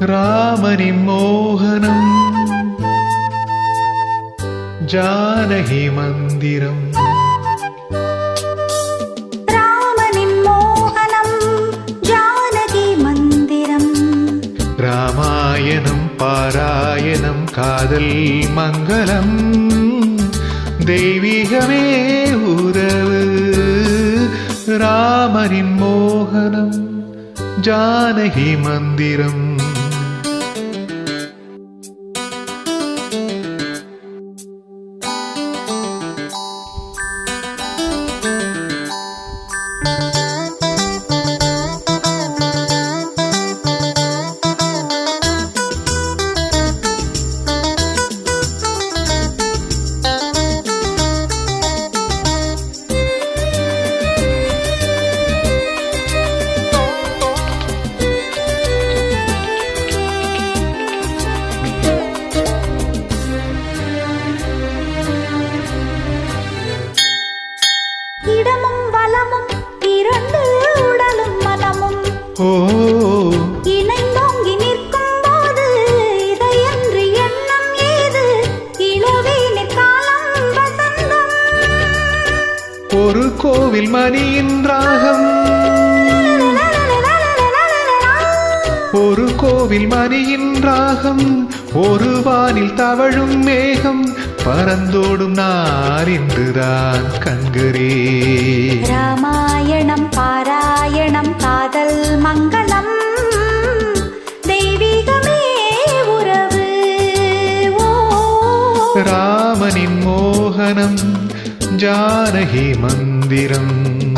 ராமனின் மோகனம் ஜானகி மந்திரம். ராமாயணம் பாராயணம் காதல் மங்களம் தெய்வீகமே உறவு. ராமனின் மோகனம் ஜானகி மந்திரம். இரண்டு உடலும் மனமும் ஓ. இணைந்தோங்கி நிற்கும் போது இதையன்று எண்ணம் ஏது? இளவேனிற் காலம் வசந்தம். ஒரு கோவில் மணியின் ராகம். ஒரு கோவில் மணியின் ராகம். ஒரு வானில் தவழும் மேகம். பறந்தோடும் நார் இன்றுதான் கண்கரே. ராமாயணம் பாராயணம் காதல் மங்களம். தெய்வீகமே உறவு. ராமனின் மோகனம் ஜானகி மந்திரம்.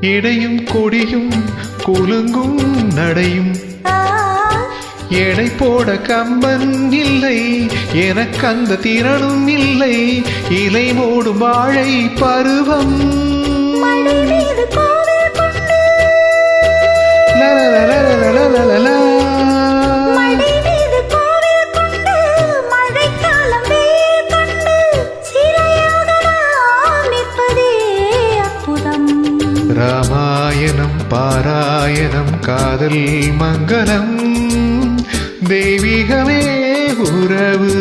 இடையும் கொடியும் குலுங்கும் நடையும். எடை போட கம்பன் இல்லை எனக்கு அந்த திறனும் இல்லை. இலை மூடும் வாழை பருவம். ஆயனம் காதல் மங்களம் தெய்வீகமே உறவு.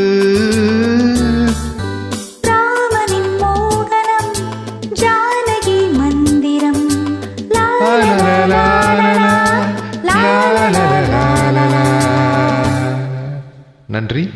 நன்றி.